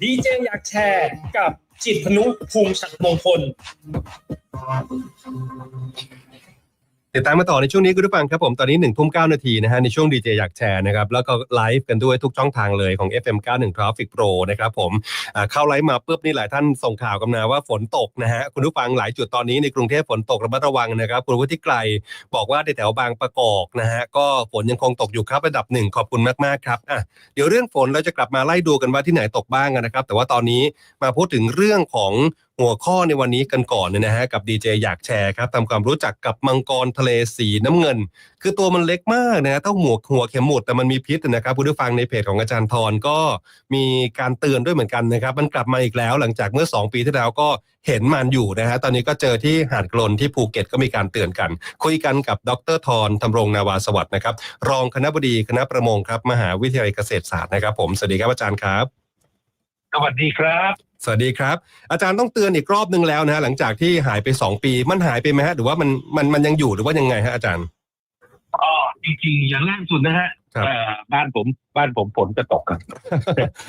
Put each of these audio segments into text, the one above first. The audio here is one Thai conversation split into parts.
ดีเจอยากแชร์กับจิตพนุภูมิชังมงคล ติดตามมาต่อในช่วงนี้คุณผู้ฟังครับผมตอนนี้หนึ่งทุ่มเก้านาทีนะฮะในช่วงดีเจอยากแชร์นะครับแล้วก็ไลฟ์กันด้วยทุกช่องทางเลยของ FM 91 Traffic Pro นะครับผมเข้าไลฟ์มาปุ๊บนี่หลายท่านส่งข่าวกันมาว่าฝนตกนะฮะคุณผู้ฟังหลายจุดตอนนี้ในกรุงเทพฝนตกระมัดระวังนะครับคุณวุฒิไกลบอกว่าในแถวบางประกอบนะฮะก็ฝนยังคงตกอยู่ครับระดับหนึ่งขอบคุณมากๆครับอะเดี๋ยวเรื่องฝนเราจะกลับมาไล่ดูกันว่าที่ไหนตกบ้างนะครับแต่ว่าตอนนี้มาพูดถึงเรื่องของ หัวข้อในวันนี้กันก่อนเนี่ยนะฮะกับดีเจอยากแชร์ครับทำความรู้จักกับมังกรทะเลสีน้ำเงิน คือตัวมันเล็กมากนะฮะเท่าหัวหัวเข็มหมุดแต่มันมีพิษนะครับผู้ฟังในเพจของอาจารย์ทรก็มีการเตือนด้วยเหมือนกันนะครับ มันกลับมาอีกแล้วหลังจากเมื่อ 2 ปีที่แล้วก็เห็นมันอยู่นะฮะตอนนี้ก็เจอที่หาดกลนที่ภูเก็ตก็มีการเตือนกัน คุยกันกับดรทรธำรงนาวาสวัสดิ์นะครับ รองคณะบดีคณะประมงครับมหาวิทยาลัยเกษตรศาสตร์นะครับ ผมสวัสดีครับอาจารย์ครับสวัสดีครับ สวัสดีครับ อาจารย์ต้องเตือนอีกรอบนึงแล้วนะฮะหลังจากที่หายไปสองปีมันหายไปไหมฮะหรือว่ามันมันมันยังอยู่หรือว่ายังไงฮะอาจารย์อ๋อจริงๆอย่างแรกสุดนะฮะ บเอ่อบ้านผมบ้านผมฝนจะตกครับ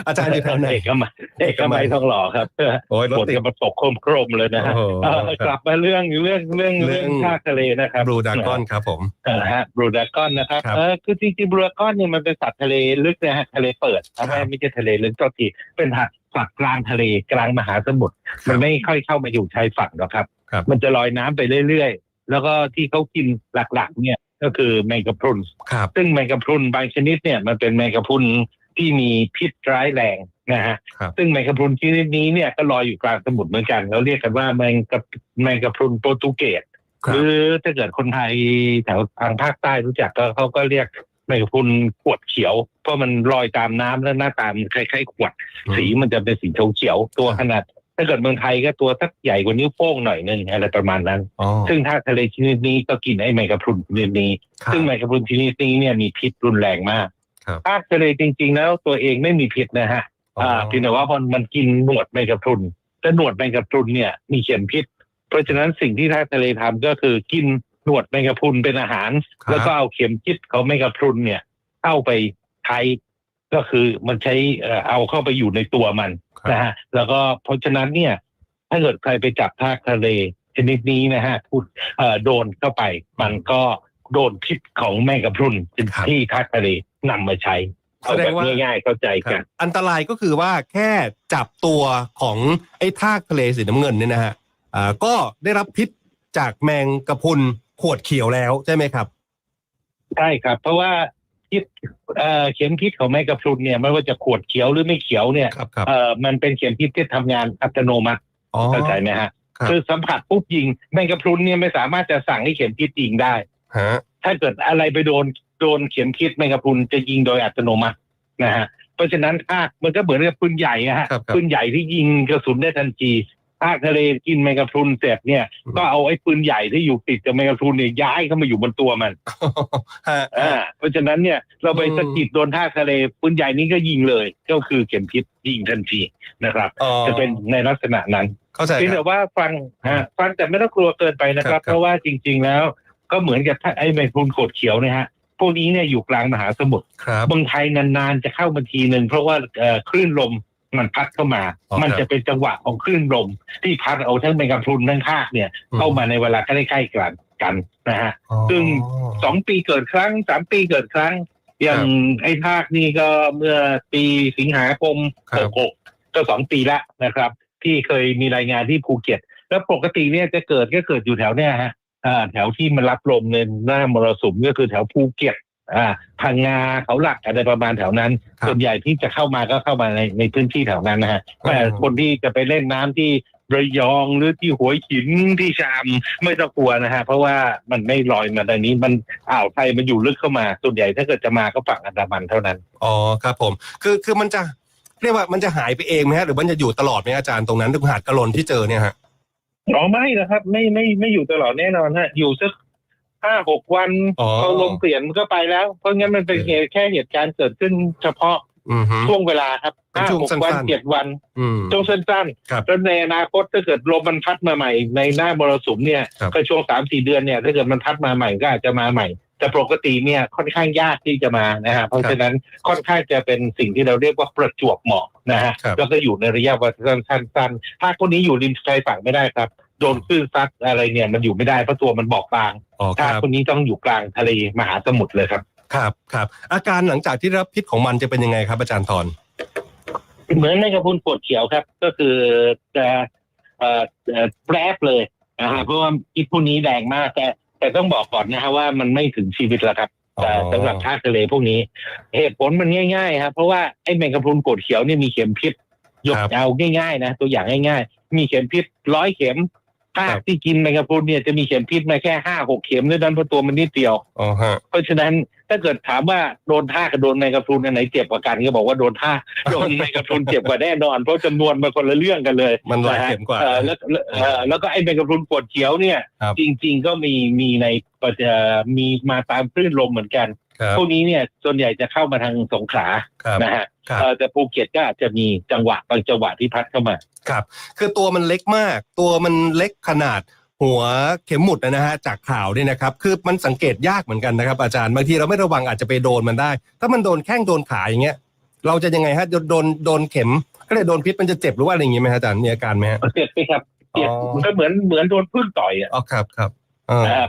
อาจารย์อยู่แถวไหนเอกมัยเอกมัยทองหล่อครับโอ้ยรถฝนติดจะมาตกโครมๆเลยนะฮะโอ้โหเอ่อกลับมาเรื่องเรื่องเรื่องเรื่เรื่อองงชาติทะเลนะครับบลูดากอนครับผมเออฮะบรูดากอนนะครับครับเออคือจริงๆบรูดากอนเนี่ยมันเป็นสัตว์ทะเลลึกนะฮะทะเลเปิดครับไม่ไม่ใช่ทะเลลึกก็ทีเป็นสัตว์สัตว์กลางทะเลกลางมหาสมุทรครัมับนไม่ค่อยเข้ามาอยู่ชายฝั่งหรอกครับครับมันจะลอยน้ำไปเรื่อยๆ แล้วก็ที่เขากินหลักๆ เนี่ย ก็คือแมงกะพรุนครับซึ่งแมงกะพรุนบางชนิดเนี่ยมันเป็นแมงกะพรุนที่มีพิษร้ายแรงนะฮะครับซึ่งแมงกะพรุนชนิดนี้เนี่ยก็ลอยอยู่กลางสมุทรเหมือนกันเราเรียกกันว่าแมงกะแมงกะพรุนโปรตุเกสคหรับรือถ้าเกิดคนไทยแถวทางภาคใต้รู้จักก็เขาก็เรียกแมงกะพรุนขวดเขียว เพราะมันลอยตามน้ำแล้วหน้าตามันคล้ายๆขวด สีมันจะเป็นสีเขียวๆตัวขนาด ถ้าเกิดเมืองไทยก็ตัวสักใหญ่กว่านิ้วโป้งหน่อยนึงอะไรประมาณนั้นอ๋อซึ่งถ้าทะเลชนิดนี้ก็กินไอ้แมงกะพรุนชนิดนี้ครับซึ่งแมงกะพรุนชนิดนี้เนี่ยมีพิษรุนแรงมากครับภาคทะเลจริง ๆ แล้วตัวเองไม่มีพิษนะฮะอ๋ออ่าเพียงแต่ว่าพอมันกินหนวดแมงกะพรุนแต่หนวดแมงกะพรุนเนี่ยมีเข็มพิษ เพราะฉะนั้นสิ่งที่ทางทะเลทำก็คือกินหนวดแมงกะพรุนเป็นอาหารครับแล้วก็เอาเข็มพิษของแมงกะพรุนเนี่ยเข้าไปใช้ ก็คือมันใช้เอ่อเอาเข้าไปอยู่ในตัวมันครับนะฮะแล้วก็เพราะฉะนั้นเนี่ย ถ้าเกิดใครไปจับทากทะเลชนิดนี้นะฮะพูดเอ่อโดนเข้าไป มันก็โดนพิษของแมงกะพรุนครับที่ทากทะเลนำมาใช้แสเอาดแบงบว่าง่ายๆเข้าใจครักับนอันตรายก็คือว่าแค่จับตัวของไอ้ทากทะเลสีน้ำเงินเนี่ยนะฮะอ่าก็ได้รับพิษจากแมงกะพรุนขวดเขียวแล้วใช่ไหมครับใช่ครับ เพราะว่า พิษเอ่อเข็มพิษของแมงกะพรุนเนี่ยไม่ว่าจะขวดเขียวหรือไม่เขียวเนี่ยครับครับ เอ่อมันเป็นเข็มพิษที่ทำงานอัตโนมัติอ๋อ เข้าใจไหมฮะครับ คือสัมผัสปุ๊บยิงแมงกะพรุนเนี่ยไม่สามารถจะสั่งให้เข็มพิษยิงได้ ฮะ ถ้าเกิดอะไรไปโดนโดนเข็มพิษแมงกะพรุนจะยิงโดยอัตโนมัตินะฮะเพราะฉะนั้นภาคมันก็เหมือนกับปืนใหญ่อะฮะครับครับ ปืนใหญ่ที่ยิงกระสุนได้ทันที ภาคทะเลกินแมงกะพรุนเสร็จเนี่ยอืมก็เอาไอ้ปืนใหญ่ที่อยู่ติดกับแมงกะพรุนเนี่ยย้ายเข้ามาอยู่บนตัวมันฮะอ่าเพราะฉะนั้นเนี่ยเราไปอืมสะกิดโดนท่าทะเลปืนใหญ่นี้ก็ยิงเลย ก็คือเข็มพิษยิงทันทีนะครับอ๋อจะเป็นในลักษณะนั้นเข้าใจเพียงครัแต่บว่าฟังฮะฟังแต่ไม่ต้องกลัวเกินไปนะคครัรับบครับ เพราะว่าจริง ๆ แล้วก็เหมือนกับถ้าไอ้แมงกะพรุนโขดเขียวเนี่ยฮะพวกนี้เนี่ยอยู่กลางมหาสมุทรครับเมืองไทยนานๆจะเข้ามาทีหนึ่งเพราะว่าเอ่อคลื่นลม มันพัดเข้ามา อ๋อมันครับจะเป็นจังหวะของคลื่นลมที่พัดเอาทั้งแมงกะพรุนทั้งทากเนี่ยเข้ามาในเวลาใกล้ๆกันกันนะฮะ อ๋อ ซึ่ง สองปีเกิดครั้งสามปีเกิดครั้ง อย่างไอ้ทากนี่ก็เมื่อปีสิงหาคมครัหบกหกก็สองปีละนะครับ ที่เคยมีรายงานที่ภูเก็ต แล้วปกติเนี่ยจะเกิดก็เกิดอยู่แถวเนี้ยฮะอ่าแถวที่มันรับลมในหน้ามรสุมก็คือแถวภูเก็ต อ่าพังงาเขาหลักอะไรประมาณแถวนั้น ครับส่วนใหญ่ที่จะเข้ามาก็เข้ามาในในพื้นที่แถวนั้นนะฮะอ๋อแต่คนที่จะไปเล่นน้ำที่ระยองหรือที่หัวหินที่ชามไม่ต้องกลัวนะฮะเพราะว่ามันไม่ลอยมาในนี้มันอ่าวไทยมันอยู่ลึกเข้ามาส่วนใหญ่ถ้าเกิดจะมาก็ฝั่งอันดามันเท่านั้น อ๋อครับผม คือคือมันจะเรียกว่ามันจะหายไปเองไหมฮะหรือมันจะอยู่ตลอดไหมอาจารย์ตรงนั้นตรงหาดกะลนที่เจอเนี่ยฮะ อ๋อไม่นะครับไม่ไม่ไม่อยู่ตลอดแน่นอนฮะอยู่สัก ห้าหกวันอ๋อพอลมเปลี่ยนมันก็ไปแล้ว เพราะงั้นมันเป็นเหตุแค่เหตุการณ์เกิดขึ้นเฉพาะอืมฮึ ช่วงเวลาครับเป็นห้าช่วงหกวันสั้นๆ เจ็ดวันอืม ช่วงสั้นครับ ๆแล้วในอนาคตถ้าเกิดลมมันพัดมาใหม่ ในหน้ามรสุมเนี่ยครับ ก็ช่วงสามสี่เดือนเนี่ยถ้าเกิดมันพัดมาใหม่ก็อาจจะมาใหม่ แต่ปกติเนี่ยค่อนข้างยากที่จะมานะฮะเพราะฉะนั้นค่อนข้างจะเป็นสิ่งที่เราเรียกว่าประจวบเหมาะนะฮะครับ แล้วก็อยู่ในระยะเวลาสั้นๆถ้าคนนี้อยู่ริมชายฝั่งไม่ได้ครับ โดนคลื่นซัดอะไรเนี่ยมันอยู่ไม่ได้เพราะตัวมันบอบบางอ๋อคถ้ารับคนนี้ต้องอยู่กลางทะเลมหาสมุทรเลยครับ ครับครับ อาการหลังจากที่รับพิษของมันจะเป็นยังไงครับ อาจารย์ทรเหมือนในกระพุนปวดเขียวครับ ก็คือจะเอ่อเอ่อแปรบเลยนะฮะเพราะว่าพิษพวกนี้แรงมาก แต่แต่ต้องบอกก่อนนะฮะว่ามันไม่ถึงชีวิตแล้วครับ แต่สำหรับธาตุทะเลพวกนี้ เหตุผลมันง่ายๆครับเพราะว่าไอ้แมงกะพรุนกดเขียวเนี่ยมีเข็มพิษยกครับเอาง่ายๆนะตัวอย่างง่าย ๆ มีเข็มพิษร้อยเข็ม ถ้าครับ ที่กินแมงกะพรุนเนี่ยจะมีเข็มพิษมาแค่ห้าหกเข็มด้วยนั้นเพราะตัวมันนิดเดียว อ๋อฮะ เพราะฉะนั้นถ้าเกิดถามว่าโดนท่ากับโดนแมงกะพรุนอันไหนเจ็บกว่ากันก็บอกว่าโดนท่า โดนแมงกะพรุนเจ็บกว่าแน่นอน เพราะจำนวนมันคนละเรื่องกันเลยมันหลายะฮะเข็มกว่าเอ่อแล้วแล้วเอ่อแล้วก็ไอ้แมงกะพรุนปวดเขียวเนี่ย ครับ จริง ๆ ก็มีมีในประเอ่อมีมาตามคลื่นลมเหมือนกันครับ พวกนี้เนี่ยส่วนใหญ่จะเข้ามาทางสงขลาครับนะฮะครับเอ่อแต่ภูเก็ตก็อาจจะมีจังหวะบางจังหวะที่พัดเข้ามาครับ คือตัวมันเล็กมาก ตัวมันเล็กขนาดหัวเข็มหมุดนะฮะจากข่าวเนี่ยนะครับ คือมันสังเกตยากเหมือนกันนะครับ อาจารย์บางทีเราไม่ระวังอาจจะไปโดนมันได้ ถ้ามันโดนแข้งโดนขาอย่างเงี้ยเราจะยังไงฮะโดนโดนโดนเข็มก็เลยโดนพิษมันจะเจ็บหรือว่าอะไรอย่างงี้ไหมฮะอาจารย์มีอาการไหมฮะเจ็บไหมครับเจ็บอ๋อมันก็เหมือนเหมือนโดนพึ่งต่อยอะอ๋อครับครับอ่าอ่า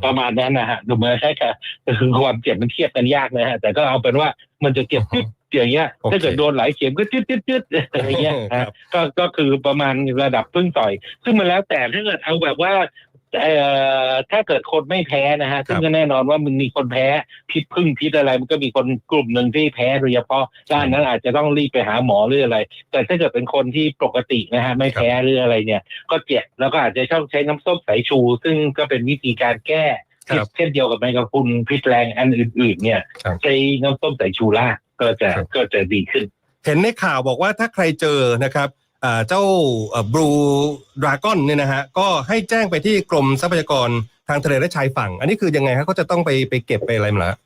ประมาณนั้นนะฮะดูเหมือนใช่ค่ะคือความเจ็บมันเทียบกันยากนะฮะ แต่ก็เอาเป็นว่ามันจะเจ็บจึ๊ดอย่างเงี้ยโอเคถ้าเกิดโดนหลายเข็มก็จึ๊ดจึ๊ดจึ๊ดอะไรเงี้ยครัฮะบก็ก็คือประมาณระดับพึ่งต่อย ซึ่งมันแล้วแต่ถ้าเกิดเอาแบบว่า เอ่อถ้าเกิดคนไม่แพ้นะฮะซึ่งก็แน่นอนว่ามันมีคนแพ้พิษพึ่งพิษอะไร มันก็มีคนกลุ่มหนึ่งที่แพ้โดยเฉพาะด้านนั้นอาจจะต้องรีบไปหาหมอหรืออะไร แต่ถ้าเกิดเป็นคนที่ปกตินะฮะไม่แพ้หรืออะไรเนี่ย ก็เจ็บแล้วก็อาจจะต้องใช้น้ำส้มสายชู ซึ่งก็เป็นวิธีการแก้ครับเช่นเดียวกับแมงกะพรุนพิษแรงอันอื่น ๆ เนี่ยครับใช้น้ำส้มสายชูราดก็จะครับก็จะดีขึ้น เห็นในข่าวบอกว่าถ้าใครเจอนะครับอ่า เจ้าบลูดราก้อนเนี่ยนะฮะก็ให้แจ้งไปที่กรมทรัพยากรทางทะเลและชายฝั่ง อันนี้คือยังไงฮะเขาจะต้องไปไปเก็บไปอะไรมาละ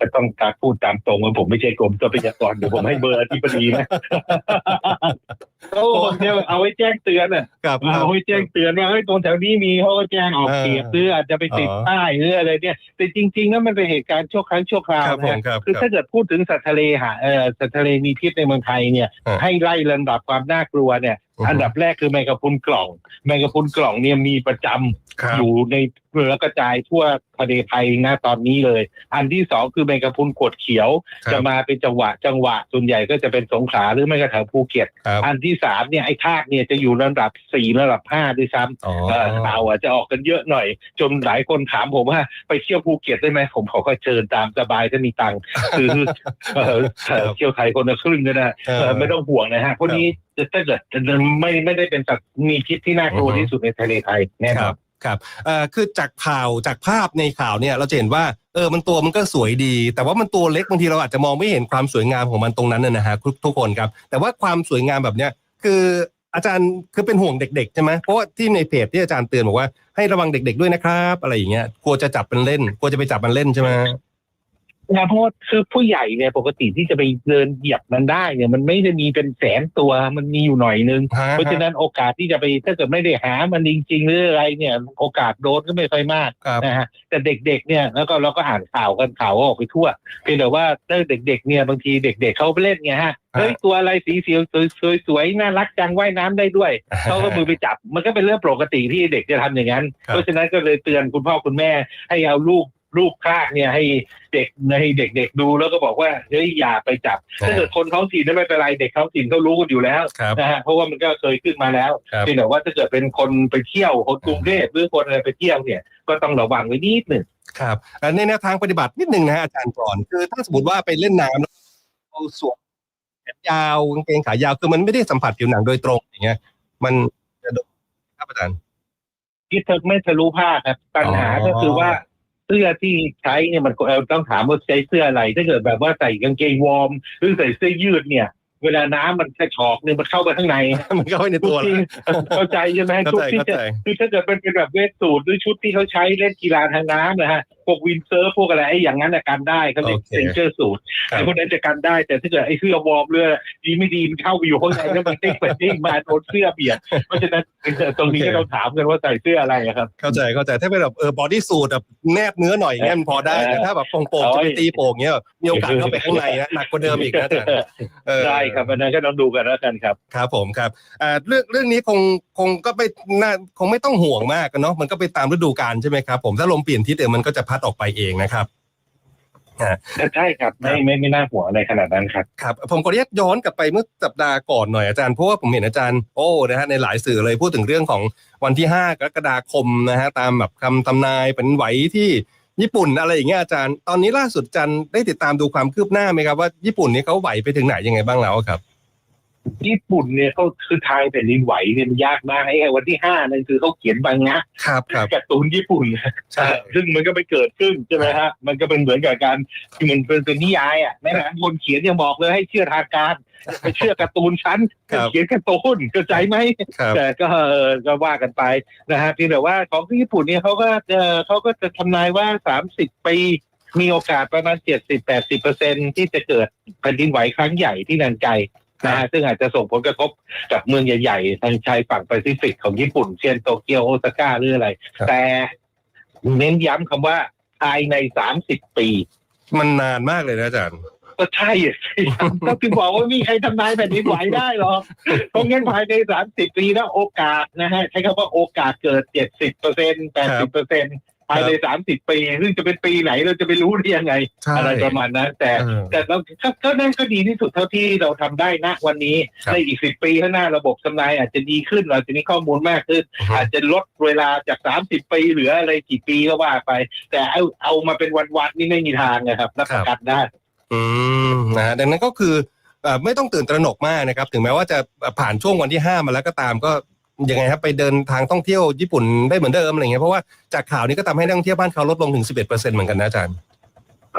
ก็ต้องการพูดตามตรงว่าผมไม่ใช่กรมทรัพยากรเดี๋ยวผมให้เบอร์อธิบดีนะโอ้เนี่ยเอาไว้แจ้งเตือนอะครับครัเอาบไว้แจ้งเตือนว่าเฮ้ยตรงแถวนี้มีเขาก็แจ้งออกเออเขียบหรืออาจจะไปติดอ๋อป้ายหรืออะไรเนี่ย แต่จริงๆแล้วมันเป็นเหตุการณ์ชั่วครั้งชั่วคราวครับนะผมฮะครับคือครับถ้าเกิดพูดถึงสัตว์ทะเลหาเออสัตว์ทะเลมีพิษในเมืองไทยเนี่ยอ่าให้ไล่ลำดับความน่ากลัวเนี่ยอันดับแรกคือแมงกะพรุนกล่อง แมงกะพรุนกล่องเนี่ยมีประจำครับอยู่ในแล้วกระจายทั่วทะเลไทยนะตอนนี้เลย อันที่สองคือแมงกะพรุนกดเขียวครับจะมาเป็นจังหวะจังหวะส่วนใหญ่ก็จะเป็นสงขลาหรือไม่ก็แถวภูเก็ตครับอันที่สามเนี่ยไอ้ทากเนี่ยจะอยู่ระดับสี่ระดับห้าด้วยซ้ำอ๋อเอ่อข่าวอะจะออกกันเยอะหน่อย จนหลายคนถามผมว่าไปเที่ยวภูเก็ตได้ไหมผมบอกว่าเชิญตามสบายถ้ามีตังค์คือเอ่อเอ่อเที่ยวไทยคนละครึ่งก็ได้เออเอ่อไม่ต้องห่วงนะฮะพวกนี้จะถ้าเกิดไม่ไม่ได้เป็นสัตว์มีพิษที่น่ากลัวอือฮึที่สุดในทะเลไทยแน่คนอรันบ ครับคือจากข่าวจากภาพในข่าวเนี่ยเราจะเห็นว่าเออมันตัวมันก็สวยดี แต่ว่ามันตัวเล็กบางทีเราอาจจะมองไม่เห็นความสวยงามของมันตรงนั้นนะฮะทุกทุกคนครับ แต่ว่าความสวยงามแบบเนี้ยคืออาจารย์คือเป็นห่วงเด็กๆใช่ไหมเพราะว่าที่ในเพจที่อาจารย์เตือนบอกว่าให้ระวังเด็ก ๆด้วยนะครับ อะไรอย่างเงี้ยกลัวจะจับมันเล่นกลัวจะไปจับมันเล่นใช่ไหม นะเพราะว่าคือผู้ใหญ่เนี่ยปกติที่จะไปเดินเหยียบมันได้เนี่ยมันไม่ได้มีเป็นแสนตัวมันมีอยู่หน่อยนึง ฮะเพราะฉะนั้นโอกาสที่จะไปถ้าเกิดไม่ได้หามันจริงๆหรืออะไรเนี่ย โอกาสโดนก็ไม่ค่อยมากครับ นะฮะแต่เด็กๆเนี่ยแล้วก็เราก็อ่านข่าวกันข่าวก็ออกไปทั่วเพียงแต่ว่าถ้าเด็กๆเนี่ยบางทีเด็ก ๆเขาไปเล่นไงฮะเฮ้ยตัวอะไรสีเสียวสวยๆน่ารักจังว่ายน้ำได้ด้วย เขาก็มือไปจับ มันก็เป็นเรื่องปกติที่เด็กจะทำอย่างนั้น ครับ เพราะฉะนั้นก็เลยเตือนคุณพ่อคุณแม่ให้เอาลูก ลูกคากเนี่ยให้เด็กให้เด็กๆดูแล้วก็บอกว่าเฮ้ยอย่าไปจับ ถ้าเกิดคนท้องถิ่นไม่เป็นไรเด็กท้องถิ่นเขารู้กันอยู่แล้วครับนะฮะเพราะว่ามันก็เคยขึ้นมาแล้วครับเพียงแต่ว่าถ้าเกิดเป็นคนไปเที่ยวคนกรุงเทพหรือคนอะไรไปเที่ยวเนี่ยก็ต้องระวังไว้นิดหนึ่งครับอ่าในแนวทางปฏิบัตินิดนึงนะฮะอาจารย์ก่อนคือถ้าสมมติว่าไปเล่นน้ำแล้วเอาสวมแขนยาวกางเกงขายาวคือมันไม่ได้สัมผัสผิวหนังโดยตรงอย่างเงี้ย มันจะโดนครับอาจารย์ที่เธอไม่ทะลุผ้าครับปัญหาอ๋อก็คือว่าเสื้อที่ใช้เนี่ยมันก็เออต้องถามว่าใช้เสื้ออะไร ถ้าเกิดแบบว่าใส่กางเกงวอร์มหรือใส่เสื้อยืดเนี่ย เวลาน้ำมันกระชอกเนี่ยมันเข้าไปข้างใน มันเข้าไปในทุตักวที่แล้วเข้าใจใช่ไหมเข้าทุกใจที่เข้าจะใจคือถ้าเกิดมันเป็นแบบเวทสูทหรือชุดที่เขาใช้เล่นกีฬาทางน้ำนะฮะพวกวินเซิร์ฟพวกอะไรไอ้อย่างนั้นน่ะกันได้เขาเรียกโอเคเซนเจอร์สูทครับไอ้พวกนั้นจะกันได้ แต่ถ้าเกิดไอ้เสื้อวอร์มเรือดีไม่ดีมันเข้าไปอยู่ข้างในแล้วมันติ้งไปติ้งมาโดนเสื้อเบียดเพราะฉะนั้นตรงนี้ก็เราถามกันว่าใส่เสื้ออะไรอะครับ เข้าใจเข้าใจถ้าเป็นแบบเออบอดี้สูทแบบแนบเนื้อหน่อยอย่างเงี้ยมันพอได้แต่ถ้าแบบโป่งๆจะไปตีโป่งเงี้ยแบบมีโอกาสเข้าไปข้างในนะหนักกว่าเดิมอีกนะอาจารย์เออได้ครับอันนั้นก็ต้องดูกันแล้วกันครับครับผมครับอ่าเรื่องเรื่องนี้คงคงก็ไม่น่าคงไม่ต้องห่วงมากกันเนาะมันก็ไปตามฤดูกาลใช่ไหมครับผมถ้าลมเปลี่ยนทิศเองมันก็จะพัดออกไปเองนะครับใช่ครับไม่ไม่ไม่น่าห่วงอะไรขนาดนั้นครับครับ ผมขออนุญาตย้อนกลับไปเมื่อสัปดาห์ก่อนหน่อยอาจารย์เพราะว่าผมเห็นอาจารย์โอ้นะฮะในหลายสื่อเลยพูดถึงเรื่องของวันที่ 5 กรกฎาคมนะฮะตามแบบคำทำนายเป็นไหวที่ ญี่ปุ่นอะไรอย่างเงี้ยอาจารย์ ตอนนี้ล่าสุดอาจารย์ได้ติดตามดูความคืบหน้าไหมครับว่าญี่ปุ่นนี้เขาไหวไปถึงไหนยังไงบ้างแล้วครับ ญี่ปุ่นเนี่ยเขาคือทายแผ่นดินไหวเนี่ยมันยากมากไอ้วันที่ห้านั่นคือเขาเขียนบังงะครับครับการ์ตูนญี่ปุ่นใช่ซึ่งมันก็ไปเกิดขึ้นใช่ไหมฮะมันก็เป็นเหมือนกับการที่มันเป็นเป็นนิยายอะแม้กระทั่งคนเขียนยังบอกเลยให้เชื่อทางการไปเชื่อการ์ตูนชั้นครับเขียนการ์ตูนเข้าใจไหมครับแต่ก็เออก็ว่ากันไปนะฮะเพียงแต่ว่าของที่ญี่ปุ่นเนี่ยเขาก็เออเขาก็จะทำนายว่าสามสิบปีมีโอกาสประมาณเจ็ดสิบแปดสิบเปอร์เซ็นที่จะเกิดแผ่นดินไหวครั้งใหญ่ที่นันไก นะฮะซึ่งอาจจะส่งผลกระทบกับเมืองใหญ่ๆ ทางชายฝั่งแปซิฟิกของญี่ปุ่น เช่นโตเกียวโอซาก้าหรืออะไร ครับ แต่เน้นย้ำคำว่าภายในสามสิบปี มันนานมากเลยนะอาจารย์ ก็ใช่อะสิก็ถึงบอกว่ามีใครทำนายแผ่นดินไหวได้หรอกเพราะงั้นภายในสามสิบปีนะโอกาสนะฮะ ใช้คำว่าโอกาสเกิดเจ็ดสิบเปอร์เซ็นแปดสิบเปอร์เซ็น ภายในสามสิบปี ซึ่งจะเป็นปีไหนเราจะไปรู้ได้ยังไง ใช่ อะไรประมาณนั้น แต่เออแต่เราก็ก็นั่นก็ดีที่สุดเท่าที่เราทำได้ณวันนี้ครับ ในอีกสิบปีข้างหน้าระบบทำนายอาจจะดีขึ้นเราจะมีข้อมูลมากขึ้น อาจจะลดเวลาจากสามสิบปีเหลืออะไรกี่ปีก็ว่าไป แต่เอาเอามาเป็นวันๆนี่ไม่มีทางนะครับรับประกันได้ อืมนะฮะดังนั้นก็คือเอ่อไม่ต้องตื่นตระหนกมากนะครับ ถึงแม้ว่าจะผ่านช่วงวันที่ห้ามาแล้วก็ตามก็ ยังไงครับไปเดินทางท่องเที่ยวญี่ปุ่นได้เหมือนเดิมอะไรเงี้ยเพราะว่าจากข่าวนี้ก็ทำให้นักท่องเที่ยวบ้านเขาลดลงถึง11%เหมือนกันนะอาจารย์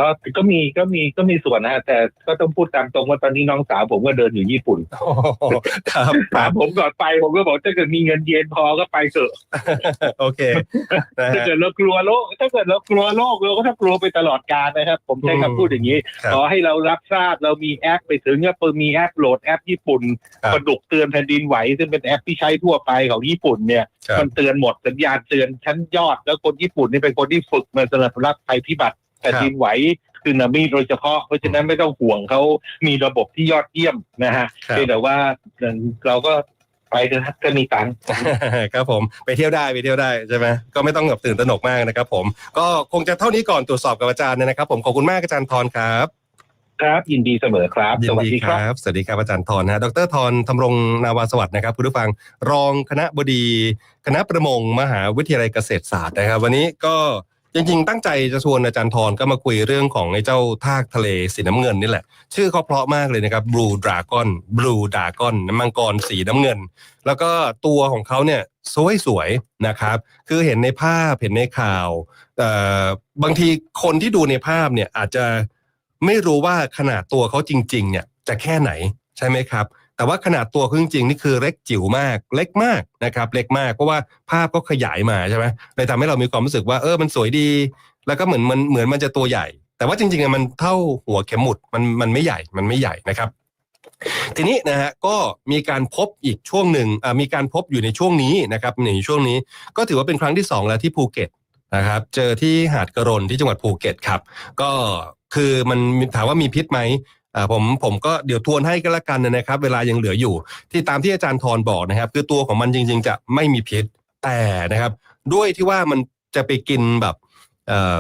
ก็ก็มีก็มีก็มีส่วนนะฮะแต่ก็ต้องพูดตามตรงว่าตอนนี้น้องสาวผมก็เดินอยู่ญี่ปุ่นโอ้โหครับคถารัมบผมก่อนไปผมก็บอกถ้าเกิดมีเงินเย็นพอก็ไปเถอะโอเคนะถ้าฮะเกิดเรากลัวโลก ถ้าเกิดเรากลัวโลกเราก็ต้องกลัวไปตลอดกาลนะครับ ผมใช้อืมคำพูดอย่างนี้ครับขอให้เรารับทราบเรามีแอปไปถึงก็มีแอปโหลดแอปญี่ปุ่นครับกระดุกเตือนแผ่นดินไหวซึ่งเป็นแอปที่ใช้ทั่วไปของญี่ปุ่นเนี่ยครับมันเตือนหมดสัญญาณเตือนชั้นยอดแล้วคนญี่ปุ่นนี่เป็นคนที่ฝึกมาสำหรับรับภัยพิบัติ แผ่นดินไหวคือนามิโดยเฉพาะเพราะฉะนั้นไม่ต้องห่วงเขามีระบบที่ยอดเยี่ยมนะฮะครับเพียงแต่ว่าเราก็ไปเถอะครับถ้ามีตังค์ครับผมไปเที่ยวได้ไปเที่ยวได้ใช่ไหมก็ไม่ต้องแบบตื่นตระหนกมากนะครับผมก็คงจะเท่านี้ก่อนตรวจสอบกับอาจารย์นะครับ ผมขอบคุณมากอาจารย์ทรครับครับยินดีเสมอครับยิสนวัสดีดีคครับรับสวัสดีครับอาจารย์ทรนะฮะดรทรทำรงนาวาสวัสดิ์นะครับคุณผู้ฟังรองคณะบดี คณะประมงมหาวิทยาลัยเกษตรศาสตร์นะครับ วันนี้ก็ จริงๆ ตั้งใจจะชวนอาจารย์ทรก็มาคุยเรื่องของไอ้เจ้าทากทะเลสีน้ำเงินนี่แหละ ชื่อเขาเพราะมากเลยนะครับ Blue Dragon Blue Dragon มังกรสีน้ำเงิน แล้วก็ตัวของเขาเนี่ยสวยๆนะครับ คือเห็นในภาพเห็นในข่าวเอ่อบางทีคนที่ดูในภาพเนี่ยอาจจะไม่รู้ว่าขนาดตัวเขาจริง ๆ เนี่ยจะแค่ไหนใช่ไหมครับ แต่ว่าขนาดตัวเขาจริงนี่คือเล็กจิ๋วมากเล็กมากนะครับเล็กมากเพราะว่าภาพก็ขยายมาใช่ไหมเลยทำให้เรามีความรู้สึกว่าเออมันสวยดี แล้วก็เหมือนมันเหมือนมันจะตัวใหญ่ แต่ว่าจริงๆมันเท่าหัวเข็มหมุดมันมันไม่ใหญ่มันไม่ใหญ่นะครับ ทีนี้นะฮะก็มีการพบอีกช่วงหนึ่งมีการพบอยู่ในช่วงนี้นะครับในช่วงนี้ก็ถือว่าเป็นครั้งที่สองแล้วที่ภูเก็ตนะครับเจอที่หาดกระรนที่จังหวัดภูเก็ตครับ ก็คือมันถามว่ามีพิษไหม ผมผมก็เดี๋ยวทวนให้ก็แล้วกันนะครับ เวลายังเหลืออยู่ ที่ตามที่อาจารย์ทรบอกนะครับ คือตัวของมันจริง ๆ จะไม่มีพิษแต่นะครับ ด้วยที่ว่ามันจะไปกินแบบ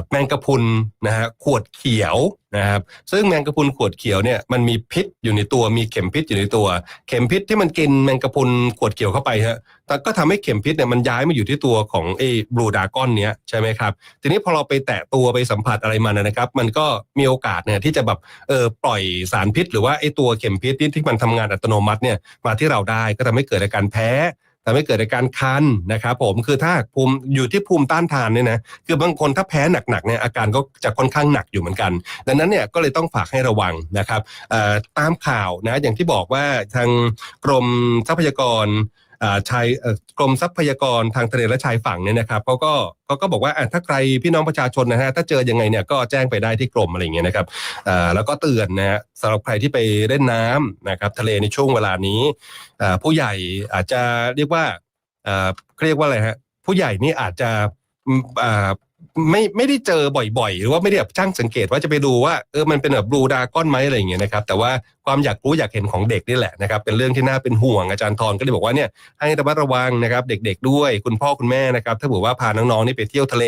แมงกะพุนนะฮะขวดเขียวนะครับซึ่งแมงกะพุนขวดเขียวเนี่ยมันมีพิษอยู่ในตัวมีเข็มพิษอยู่ในตัว เข็มพิษที่มันกินแมงกะพุนขวดเขียวเข้าไปฮะแต่ก็ทำให้เข็มพิษเนี่ยมันย้ายมาอยู่ที่ตัวของไอ้บลูดากอนเนี้ยใช่ไหมครับทีนี้พอเราไปแตะตัวไปสัมผัสอะไรมันนะครับ มันก็มีโอกาสเนี่ยที่จะแบบเออปล่อยสารพิษ หรือว่าไอ้ตัวเข็มพิษที่ที่มันทำงานอัตโนมัติเนี่ยมาที่เราได้ก็ทำให้เกิดอาการแพ้ ทำให้เกิดอาการคันนะครับผมคือถ้าภูมิอยู่ที่ภูมิต้านทานเนี่ยนะคือบางคนถ้าแพ้หนักๆเนี่ยอาการก็จะค่อนข้างหนักอยู่เหมือนกัน ดังนั้นเนี่ยก็เลยต้องฝากให้ระวังนะครับตามข่าวนะอย่างที่บอกว่าทางกรมทรัพยากร ชายกรมทรัพยากรทางทะเลและชายฝั่งเนี่ยนะครับเขาก็เขาก็บอกว่าถ้าใครพี่น้องประชาชนนะฮะถ้าเจอยังไงเนี่ยก็แจ้งไปได้ที่กรมอะไรเงี้ยนะครับแล้วก็เตือนนะฮะสำหรับใครที่ไปเล่นน้ำนะครับทะเลในช่วงเวลานี้ผู้ใหญ่อาจจะเรียกว่าเขาเรียกว่าอะไรฮะผู้ใหญ่นี่อาจจะ ไม่ไม่ได้เจอบ่อยๆ หรือว่าไม่ได้แบบช่างสังเกตว่าจะไปดูว่าเออมันเป็นแบบบลูดาก้อนไหมอะไรอย่างเงี้ยนะครับแต่ว่าความอยากรู้อยากเห็นของเด็กนี่แหละนะครับเป็นเรื่องที่น่าเป็นห่วงอาจารย์ทรก็เลยบอกว่าเนี่ยให้ระมัดระวังนะครับเด็ก ๆ ด้วย คุณพ่อคุณแม่นะครับถ้าเผื่อว่าพาน้องๆนี่ไปเที่ยวทะเล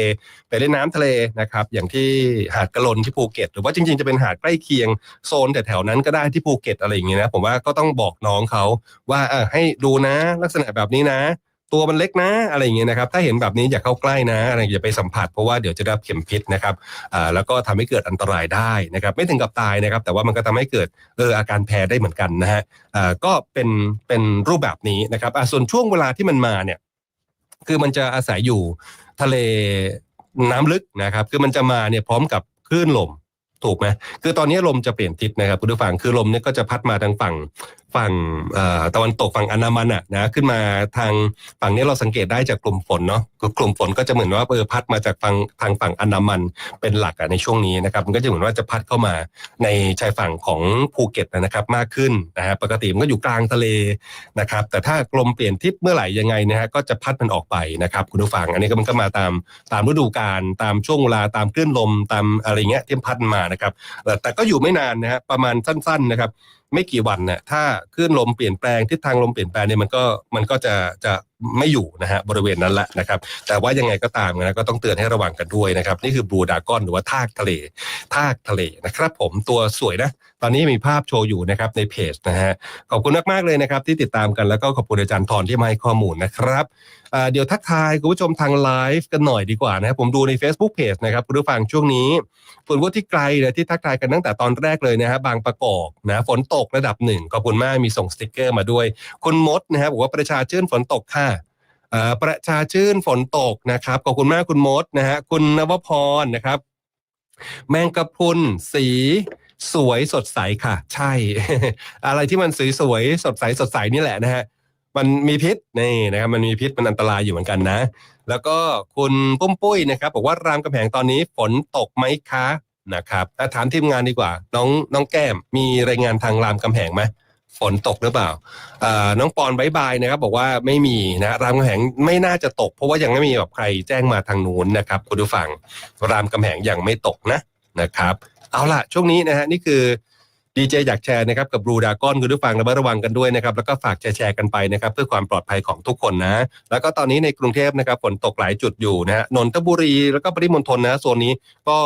ไปเล่นน้ำทะเลนะครับอย่างที่หาดกะลนที่ภูเก็ต หรือว่าจริงๆจะเป็นหาดใกล้เคียงโซนแถวๆนั้นก็ได้ที่ภูเก็ตอะไรอย่างเงี้ยนะผมว่าก็ต้องบอกน้องเขาว่าเออให้ดูนะ ลักษณะแบบนี้นะ ตัวมันเล็กนะอะไรอย่างเงี้ยนะครับ ถ้าเห็นแบบนี้อย่าเข้าใกล้นะอะไรอย่าไปสัมผัสเพราะว่าเดี๋ยวจะได้รับเข็มพิษนะครับอ่าแล้วก็ทำให้เกิดอันตรายได้นะครับ ไม่ถึงกับตายนะครับ แต่ว่ามันก็ทำให้เกิดเอออาการแพ้ได้เหมือนกันนะฮะอ่าก็เป็นเป็นรูปแบบนี้นะครับอ่าส่วนช่วงเวลาที่มันมาเนี่ย คือมันจะอาศัยอยู่ทะเลน้ำลึกนะครับ คือมันจะมาเนี่ยพร้อมกับคลื่นลมถูกไหมคือตอนนี้ลมจะเปลี่ยนทิศนะครับคุณผู้ฟังคือลมเนี่ยก็จะพัดมาทางฝั่ง ฝั่งตะวันตกฝั่งอันดามันอะนะขึ้นมาทางฝั่งนี้เราสังเกตได้จากกลุ่มฝนเนาะกลุ่มฝนก็จะเหมือนว่าเออพัดมาจากฝั่งทางฝั่งอันดามันเป็นหลักอะในช่วงนี้นะครับมันก็จะเหมือนว่าจะพัดเข้ามาในชายฝั่งของภูเก็ตนะครับมากขึ้นนะฮะปกติมันก็อยู่กลางทะเลนะครับแต่ถ้ากลมเปลี่ยนทิศเมื่อไหร่ยังไงนะฮะก็จะพัดมันออกไปนะครับคุณผู้ฟังอันนี้ก็มันก็มาตามตามฤดูกาลตามช่วงเวลาตามคลื่นลมตามอะไรเงี้ยที่พัดมานะครับแต่แต่ก็อยู่ไม่นานนะฮะประมาณสั้น ๆนะครับ ไม่กี่วันเนี่ยถ้าคลื่นลมเปลี่ยนแปลงทิศทางลมเปลี่ยนแปลงเนี่ยมันก็มันก็จะจะ ไม่อยู่นะฮะบริเวณนั้นแหละนะครับ แต่ว่ายังไงก็ตามนะก็ต้องเตือนให้ระวังกันด้วยนะครับ นี่คือบลูดากอนหรือว่าทากทะเลทากทะเลนะครับ ผมตัวสวยนะ ตอนนี้มีภาพโชว์อยู่นะครับในเพจนะฮะขอบคุณมาก ๆ เลยนะครับ ที่ติดตามกันแล้วก็ขอบคุณอาจารย์ทรที่มาให้ข้อมูลนะครับเดี๋ยวทักทายคุณผู้ชมทางไลฟ์กันหน่อยดีกว่านะครับผมดูใน Facebook Page นะครับคุณผู้ฟังช่วงนี้ฝนว่าที่ไกลเลยที่ทักทายกันตั้งแต่ตอนแรกเลยนะฮะบางประกอบนะฝนตกระดับหนึ่งขอบคุณมากมีส่งสติกเกอร์มาด้วย คุณมดนะฮะบอกว่าประชาชื่นฝนตกค่ะ ประชาชื่นฝนตกนะครับขอบคุณมากคุณมดนะฮะคุณนวพรนะครับ แมงกะพรุนสีสวยสดใสค่ะ ใช่ อะไรที่มันสวยสวยสดใสสดใสนี่แหละนะฮะมันมีพิษนี่นะครับมันมีพิษมันอันตรายอยู่เหมือนกันนะ แล้วก็คุณปุ้มปุ้ยนะครับบอกว่ารามกำแพงตอนนี้ฝนตกไหมคะนะครับถามทีมงานดีกว่า น้องน้องแก้มมีรายงานทางรามกำแพงไหม นตกหรือเปล่าน้องปอนบายบายนะครับ บอกว่าไม่มีนะรามกำแพงไม่น่าจะตก เพราะว่ายังไม่มีแบบใครแจ้งมาทางนู้นนะครับคุณผู้ฟังรามกำแหงยังไม่ตกนะนะครับ เอาล่ะ ช่วงนี้นะฮะนี่คือดีเจอยากแชร์นะครับกับบลูดากอนคุณผู้ฟังระมัดระวังกันด้วยนะครับแล้วก็ฝากแชร์กันไปนะครับเพื่อความปลอดภัยของทุกคนนะแล้วก็ตอนนี้ในกรุงเทพนะครับฝนตกหลายจุดอยู่นะฮะนนทบุรีแล้วก็ปริมณฑลนะโซนนี้ก็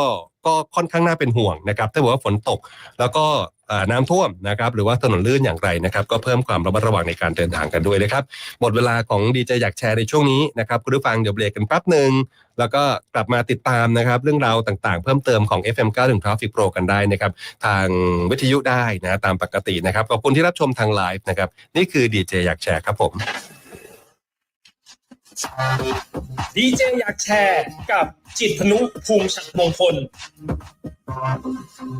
ก็ค่อนข้างน่าเป็นห่วงนะครับถ้าบอกว่าฝนตก แล้วก็เอ่อน้ำท่วมนะครับหรือว่าถนนลื่นอย่างไรนะครับก็เพิ่มความระมัดระวังในการเดินทางกันด้วยนะครับหมดเวลาของดีเจอยากแชร์ในช่วงนี้นะครับคุณผู้ฟังเดี๋ยวเบรกกันแป๊บหนึ่งแล้วก็กลับมาติดตามนะครับเรื่องราวต่างๆ เพิ่มเติมของ FM 91 Traffic Pro กันได้นะครับทางวิทยุได้นะตามปกตินะครับขอบคุณที่รับชมทางไลฟ์นะครับนี่คือดีเจอยากแชร์ครับผม ดีเจอยากแชร์กับจิตรพนุ ภูมิชัดมงคล